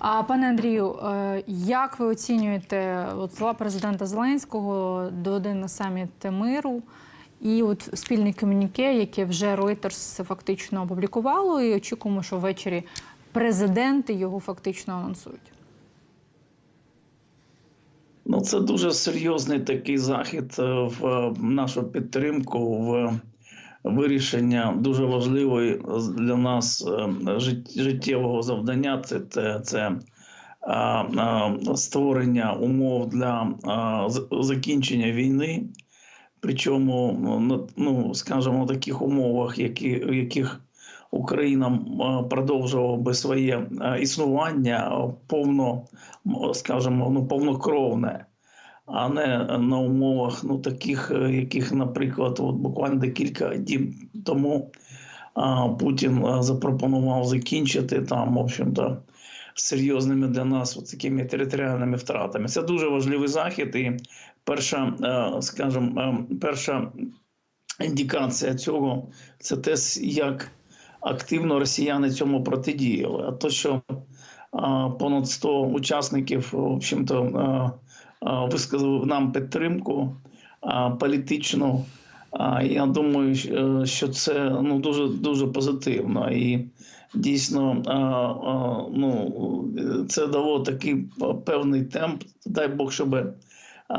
А пане Андрію, е, як ви оцінюєте от слова президента Зеленського до один на саміт миру? І от спільний комюніке, яке вже Reuters фактично опублікувало, і очікуємо, що ввечері президенти його фактично анонсують. Ну, це дуже серйозний такий захід е, в е, нашу підтримку в вирішення дуже важливої для нас е, життєвого завдання. Це, це, це а, а, створення умов для закінчення війни. Причому, ну, ну, скажімо, в таких умовах, які, в яких Україна продовжувала би своє е, існування е, повно, скажімо, ну, повнокровне, а не на умовах, ну, таких, е, яких, наприклад, от буквально декілька діб тому а, Путін е, запропонував закінчити там, в общем-то, серйозними для нас от такими територіальними втратами. Це дуже важливий захід, і перша, е, скажімо, е, перша індикація цього це те, як активно росіяни цьому протидіяли. А то, що понад 100 учасників, в общем-то, а, нам підтримку політичну. Я думаю, що- що це ну, дуже дуже позитивно. І дійсно ну, це дало такий певний темп. Дай Бог, щоб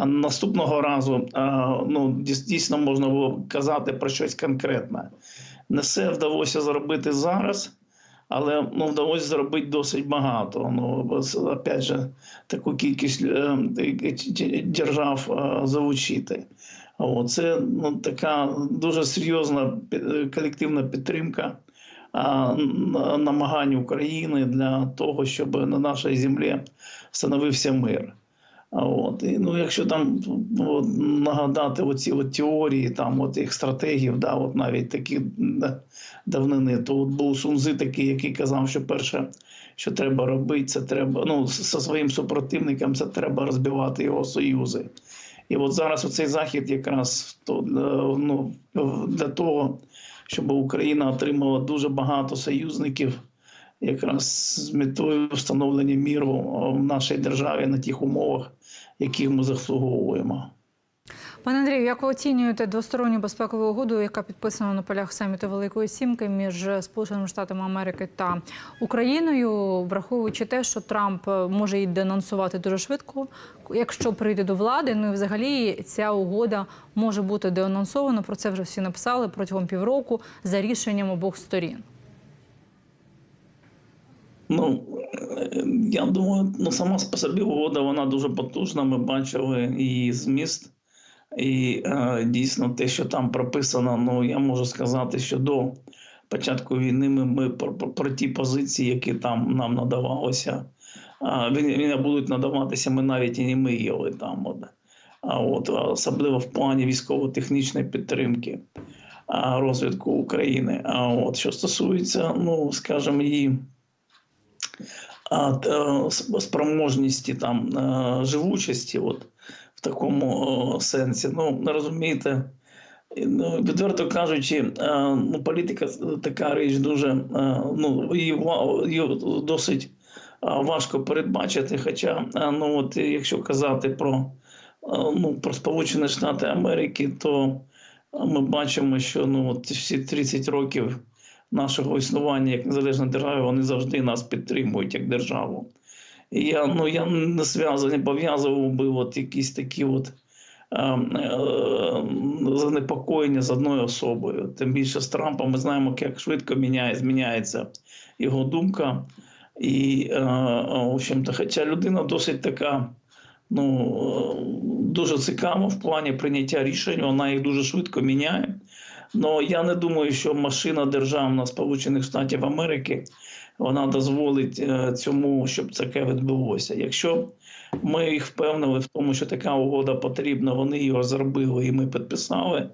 наступного разу ну, дійсно можна було казати про щось конкретне. Не все вдалося зробити зараз, але ну, вдалося зробити досить багато. Ну, опять же, таку кількість е, е, держав е, залучити. Це ну, така дуже серйозна пі- колективна підтримка на- намагань України для того, щоб на нашій землі встановився мир. От. І, ну, якщо там ну, от, нагадати оці от теорії, там от їх стратегів, да, от навіть такі да, давнини, то от був Сунзи такий, який казав, що перше, що треба робити, це треба ну, зі своїм супротивником, це треба розбивати його союзи. І от зараз оцей захід якраз то, е, ну, для того, щоб Україна отримала дуже багато союзників, якраз з метою встановлення міру в нашій державі на тих умовах, яких ми заслуговуємо. Пане Андрію, як ви оцінюєте двосторонню безпекову угоду, яка підписана на полях саміту Великої Сімки між Сполученими Штатами Америки та Україною, враховуючи те, що Трамп може її денонсувати дуже швидко, якщо прийде до влади. Ну і взагалі ця угода може бути деанонсована. Про це вже всі написали протягом півроку за рішенням обох сторін. Ну, е, я думаю, ну сама по собі угода вона дуже потужна. Ми бачили її зміст. І е, дійсно те, що там прописано, ну я можу сказати, що до початку війни ми, ми про, про, про ті позиції, які там нам він, він будуть надаватися, ми навіть і не мріяли там. От. От особливо в плані військово-технічної підтримки розвитку України. А от що стосується, ну скажімо, її спроможності там живучості, от в такому сенсі. Ну розумієте, ну, відверто кажучи, ну політика така річ дуже ну її, досить важко передбачити. Хоча, ну от якщо казати про, ну, про Сполучені Штати Америки, то ми бачимо, що ну от всі 30 років нашого існування як незалежної держави, вони завжди нас підтримують як державу. І я, ну, я не зв'язаний, пов'язував би от якісь такі от е, е, занепокоєння з одною особою. Тим більше з Трампом ми знаємо, як швидко міняє, зміняється його думка. І, е, в общем-то, хоча людина досить така, ну, е, дуже цікава в плані прийняття рішень, вона їх дуже швидко міняє. Ну я не думаю, що машина державна Сполучених Штатів Америки вона дозволить е, цьому, щоб таке відбулося. Якщо ми їх впевнили в тому, що така угода потрібна, вони її розробили і ми підписали,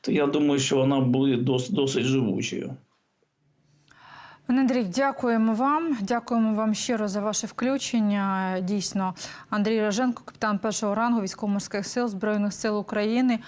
то я думаю, що вона буде дос, досить живучою. Пане Андрій, дякуємо вам. Дякуємо вам щиро за ваше включення. Дійсно, Андрій Роженко, капітан першого рангу військово-морських сил Збройних сил України.